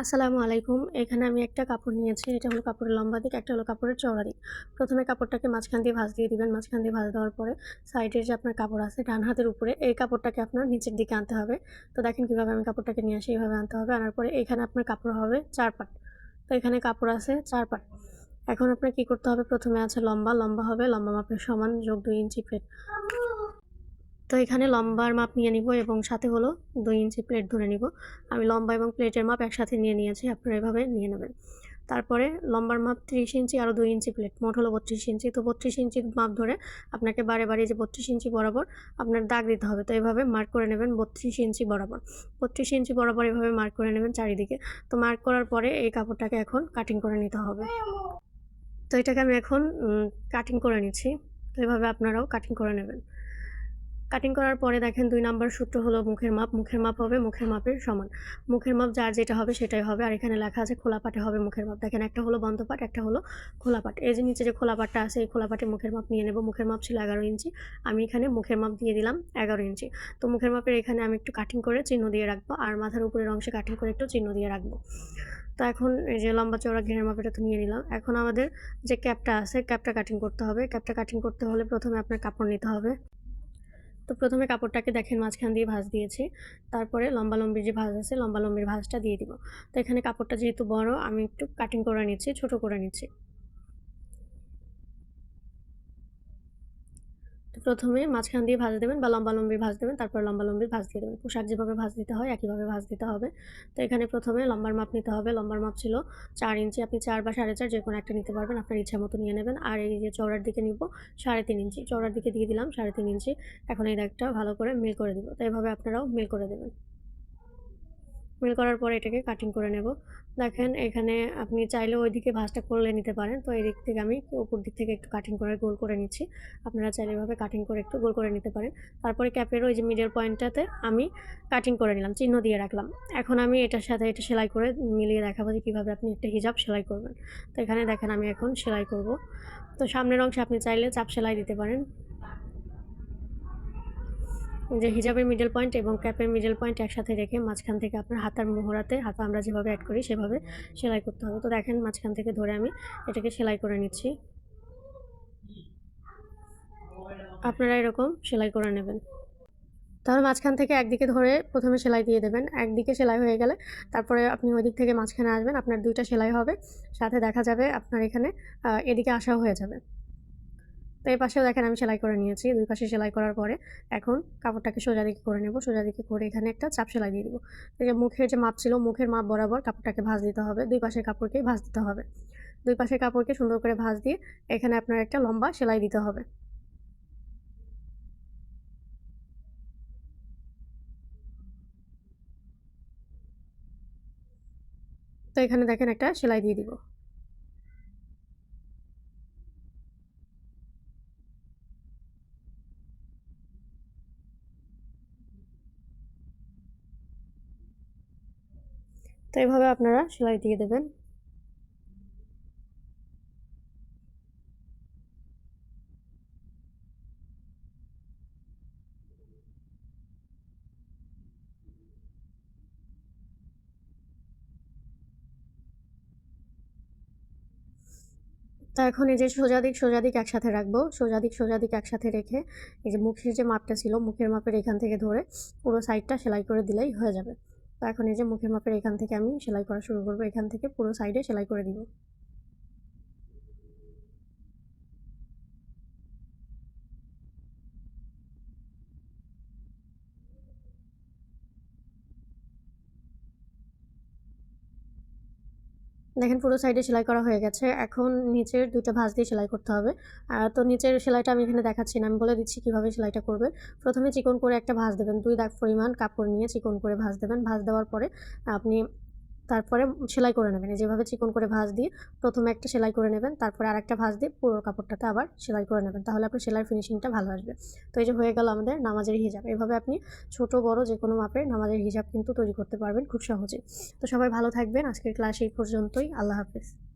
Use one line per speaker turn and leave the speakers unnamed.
আসসালামু আলাইকুম। এখানে আমি একটা কাপড় নিয়েছি। এটা হলো কাপড়ের লম্বা দিক, একটা হলো কাপড়ের চওড়া দিক। প্রথমে কাপড়টাকে মাঝখান দিয়ে ভাঁজ দিয়ে দিবেন। মাঝখান দিয়ে ভাঁজ দেওয়ার পরে সাইডের যে আপনার কাপড় আছে, ডান হাতের উপরে, এই কাপড়টাকে আপনার নিচের দিকে আনতে হবে। তো দেখেন কীভাবে আমি কাপড়টাকে নিয়ে আসি, এইভাবে আনতে হবে। আনার পরে এখানে আপনার কাপড় হবে চার পাট। তো এখানে কাপড় আছে চার পাট। এখন আপনার কী করতে হবে? প্রথমে আছে লম্বা লম্বা হবে। লম্বা মাপের সমান যোগ দুই ইঞ্চি প্লেট তো এখানে লম্বার মাপ নিয়ে নিব এবং সাথে হলো দুই ইঞ্চি প্লেট ধরে নিব। আমি লম্বা এবং প্লেটের মাপ একসাথে নিয়ে নিয়েছি, আপনারা এভাবে নিয়ে নেবেন। তারপরে লম্বার মাপ ত্রিশ ইঞ্চি আরও দুই ইঞ্চি প্লেট মোট হলো বত্রিশ ইঞ্চি। তো বত্রিশ ইঞ্চির মাপ ধরে আপনাকে বারে বারে যে বত্রিশ ইঞ্চি বরাবর আপনার দাগ দিতে হবে। তো এভাবে মার্ক করে নেবেন বত্রিশ ইঞ্চি বরাবর। বত্রিশ ইঞ্চি বরাবর এভাবে মার্ক করে নেবেন চারিদিকে। তো মার্ক করার পরে এই কাপড়টাকে এখন কাটিং করে নিতে হবে। তো এটাকে আমি এখন কাটিং করে নিচ্ছি। তো এভাবে আপনারাও কাটিং করে নেবেন। কাটিং করার পরে দেখেন দুই নাম্বার সূত্র হলো মুখের মাপ মুখের মাপ হবে মুখের মাপের সমান। মুখের মাপ যার যেটা হবে সেটাই হবে। আর এখানে লেখা আছে খোলা পাটে হবে মুখের মাপ। দেখেন একটা হলো বন্ধ পাট, একটা হলো খোলা পাট। এই যে নিচে যে খোলা পাটটা আছে, এই খোলা পাটে মুখের মাপ নিয়ে নেব। মুখের মাপ ছিল এগারো ইঞ্চি। আমি এখানে মুখের মাপ দিয়ে দিলাম এগারো ইঞ্চি। তো মুখের মাপের এখানে আমি একটু কাটিং করে চিহ্ন দিয়ে রাখব। আর মাথার উপরের অংশে কাটিং করে একটু চিহ্ন দিয়ে রাখব। তো এখন এই যে লম্বা চওড়া ঘেরের মাপেটা তো নিয়ে নিলাম। এখন আমাদের যে ক্যাপটা আছে, ক্যাপটা কাটিং করতে হবে। ক্যাপটা কাটিং করতে হলে প্রথমে আপনার কাপড় নিতে হবে। তো প্রথমে কাপড়টাকে দেখেন মাঝখান দিয়ে ভাঁজ দিয়েছি। তারপরে লম্বা লম্বির যে ভাঁজ আছে, লম্বা লম্বির ভাঁজটা দিয়ে দিব। তো এখানে কাপড়টা যেহেতু বড়, আমি একটু কাটিং করে নিচ্ছি, ছোট করে নিচ্ছি। প্রথমে মাঝখান দিয়ে ভাজ দেবেন বা লম্বা লম্বি ভাজ দেবেন, তারপর লম্বা লম্বি ভাজ দিয়ে দেবেন। পোশাক যেভাবে ভাজ দিতে হয়, একইভাবে ভাজ দিতে হবে। তো এখানে প্রথমে লম্বার মাপ নিতে হবে। লম্বার মাপ ছিল চার ইঞ্চি। আপনি চার বা সাড়ে চার যে কোনো একটা নিতে পারবেন, আপনার ইচ্ছা মতো নিয়ে নেবেন। আর এই যে চৌড়ার দিকে নিব, সাড়ে তিন ইঞ্চি। চৌড়ার দিকে দিয়ে দিলাম সাড়ে তিন ইঞ্চি। এখন এই দাগটা ভালো করে মিল করে দিব। তো এভাবে আপনারাও মিল করে দেবেন। মিল করার পর এটাকে কাটিং করে নেব। দেখেন, এখানে আপনি চাইলে ওই দিকে ভাঁজটা করলে নিতে পারেন। তো এই দিক থেকে আমি উপর দিক থেকে একটু কাটিং করে গোল করে নিচ্ছি। আপনারা চাইলে এভাবে কাটিং করে একটু গোল করে নিতে পারেন। তারপরে ক্যাপের ওই যে মিডল পয়েন্টটাতে আমি কাটিং করে নিলাম, চিহ্ন দিয়ে রাখলাম। এখন আমি এটার সাথে এটা সেলাই করে মিলিয়ে দেখাবো যে কীভাবে আপনি একটা হিজাব সেলাই করবেন। তো এখানে দেখেন আমি এখন সেলাই করব। তো সামনের অংশে আপনি চাইলে চাপ সেলাই দিতে পারেন। যে হিজাবের মিডল পয়েন্ট এবং ক্যাপের মিডল পয়েন্ট একসাথে রেখে মাঝখান থেকে আপনার হাতার মোহরাতে হাতা আমরা যেভাবে অ্যাড করি সেভাবে সেলাই করতে হবে। তো দেখেন মাঝখান থেকে ধরে আমি এটাকে সেলাই করে নিচ্ছি। আপনারা এরকম সেলাই করে নেবেন। তাহলে মাঝখান থেকে একদিকে ধরে প্রথমে সেলাই দিয়ে দেবেন। একদিকে সেলাই হয়ে গেলে তারপরে আপনি ওই দিক থেকে মাঝখানে আসবেন, আপনার দুইটা সেলাই হবে। সাথে দেখা যাবে আপনার এখানে এদিকে আসাও হয়ে যাবে। তো এই পাশেও দেখেন আমি সেলাই করে নিয়েছি, দুই পাশে সেলাই করার পরে এখন কাপড়টাকে সোজা দিকে করে নেব, সোজা দিকে করে এখানে একটা চাপ সেলাই দিয়ে দেবো। এই যে মুখের যে মাপ ছিল, মুখের মাপ বরাবর কাপড়টাকে ভাঁজ দিতে হবে, দুই পাশের কাপড়কেই ভাঁজ দিতে হবে। দুই পাশের কাপড়কে সুন্দর করে ভাঁজ দিয়ে এখানে আপনার একটা লম্বা সেলাই দিতে হবে। তো এখানে দেখেন একটা সেলাই দিয়ে দিব। এইভাবে আপনারা সেলাই দিয়ে দেবেন। তা এখন এই যে সোজা দিক সোজা দিক একসাথে রাখব সোজা দিক সোজা দিক একসাথে রেখে এই যে মুখের যে মাপটা ছিল, মুখের মাপের এখান থেকে ধরে পুরো সাইডটা সেলাই করে দিলেই হয়ে যাবে। তো এখন এই যে মুখে মাপের এখান থেকে আমি সেলাই করা শুরু করব। এখান থেকে পুরো সাইডে সেলাই করে দিব। দেখেন পুরো সাইডে সেলাই করা হয়ে গেছে। এখন নিচের দুটো ভাঁজ দিয়ে সেলাই করতে হবে। তো নিচের সেলাইটা আমি এখানে দেখাচ্ছি না। আমি বলে দিচ্ছি কীভাবে সেলাইটা করবে প্রথমে চিকন করে একটা ভাঁজ দেবেন। দুই দাগ পরিমাণ কাপড় নিয়ে চিকন করে ভাঁজ দেবেন। ভাঁজ দেওয়ার পরে আপনি তারপরে সেলাই করে নেবেন। যেভাবে চিকন করে ভাঁজ দিয়ে প্রথমে একটা সেলাই করে নেবেন, তারপরে আর একটা ভাঁজ দিয়ে পুরো কাপড়টাতে আবার সেলাই করে নেবেন। তাহলে আপনার সেলাই ফিনিশিংটা ভালো আসবে। তো এই যে হয়ে গেল আমাদের নামাজের হিজাব। এভাবে আপনি ছোট, বড় যে কোনো মাপের নামাজের হিজাব কিন্তু তৈরি করতে পারবেন খুব সহজে তো সবাই ভালো থাকবেন। আজকের ক্লাস এই পর্যন্তই। আল্লাহ হাফেজ।